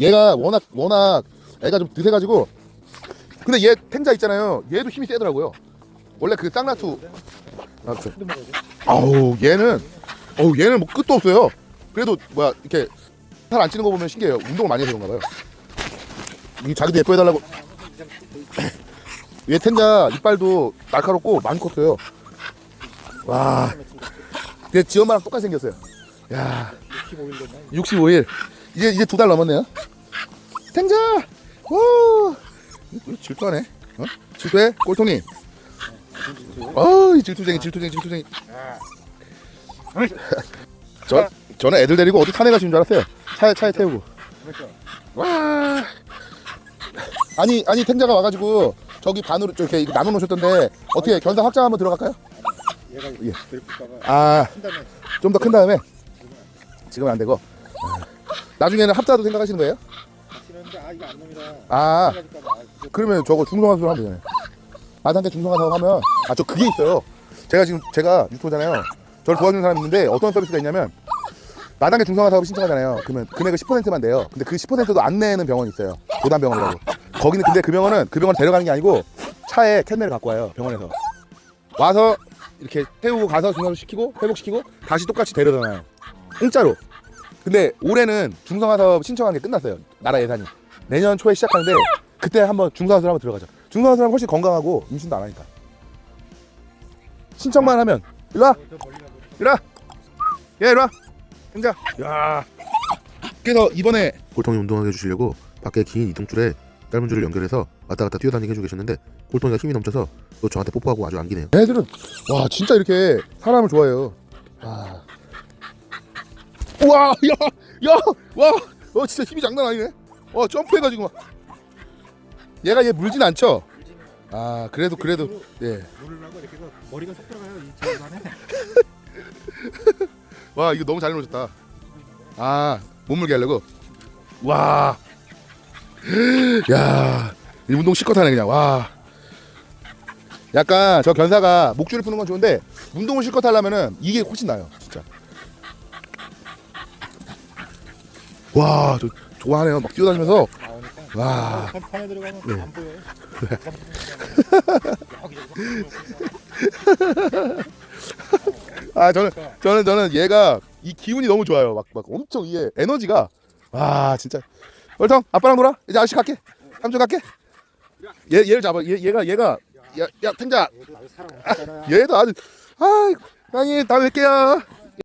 얘가 워낙 워낙 애가 좀 드세가지고. 근데 얘 텐자 있잖아요. 얘도 힘이 세더라고요. 원래 그 쌍라투. 아, 그, 아우 얘는 어우 얘는 뭐 끝도 없어요. 그래도 뭐야 이렇게 살 안 찌는 거 보면 신기해요. 운동을 많이 해서 그런가 봐요. 이 자기도 예뻐 해달라고. 얘 텐자 이빨도 날카롭고 많이 컸어요. 와. 근데 지엄마랑 똑같이 생겼어요. 야. 15일 됐나? 65일 이제 이제 두 달 넘었네요. 텐자, 오, 질투하네. 어? 질투해, 꼴통님. 어, 이 질투쟁이, 질투쟁이, 질투쟁이. 저 저는 애들 데리고 어디 산에 가시는 줄 알았어요. 차에 차에 태우고. 와. 아니 아니 텐자가 와가지고 저기 반으로 이렇게 나눠 놓으셨던데 어떻게 견사 확장 한번 들어갈까요? 얘가 예. 아, 좀 더 큰 다음에 지금은 안 되고 아, 나중에는 합자도 생각하시는 거예요? 아. 아. 아, 이거 그러면 저거 중성화 수술 하면 되잖아요. 마산대 중성화 사업 하면 아 저 그게 있어요. 제가 지금 제가 유튜버잖아요. 저를 도와주는 사람이 있는데 어떤 서비스가 있냐면 마당계 중성화 사업을 신청하잖아요. 그러면 금액을 10%만 내요. 근데 그 10%도 안 내는 병원이 있어요. 도단 병원이라고. 거기는 근데 그 병원은 그 병원 데려가는 게 아니고 차에 캔넬을 갖고 와요. 병원에서 와서 이렇게 태우고 가서 중성화 시키고 회복시키고 다시 똑같이 데려다 놔요. 공짜로. 근데 올해는 중성화 사업 신청한 게 끝났어요. 나라 예산이. 내년 초에 시작하는데 그때 한번 중성화술 한번 들어가자. 중성화술 하면 훨씬 건강하고 임신도 안 하니까. 신청만 하면 일로 와. 일로 와. 야, 일로 와. 행자. 야. 그래서 이번에 골통이 운동하게 해주시려고 밖에 긴 이동줄에 짧은 줄을 연결해서 왔다 갔다 뛰어다니게 해주고 계셨는데 골통이가 힘이 넘쳐서 또 저한테 뽀뽀하고 아주 안기네요. 애들은 와 진짜 이렇게 사람을 좋아해요. 와. 우와, 야, 야, 와, 어 진짜 힘이 장난 아니네. 어 점프해가지고 막. 얘가 얘 물진 않죠? 아 그래도 그래도 예. 물으려고 이렇게 해서 머리가 쏙 들어가요 이 안에. 와 이거 너무 잘 놓으셨다. 아 몸물게 하려고. 와. 야, 이 운동 실컷 하네 그냥. 와. 약간 저 견사가 목줄을 푸는 건 좋은데 운동을 실컷 하려면은 이게 훨씬 나아요, 진짜. 와, 저 좋아하네요. 막 뛰어다니면서. 와. 판- 판에 들어가면 네. 안 보여요. 아 저는 저는 저는 얘가 이 기운이 너무 좋아요. 막 막 엄청 이게 에너지가 와 진짜. 얼텅 아빠랑 놀아. 이제 아저씨 갈게. 삼촌 갈게. 얘 얘를 잡아. 얘 얘가 얘가 야 야 탱자. 얘도 아주 사람 없잖아. 얘도 아주 아, 아니 다음에 뵐게요.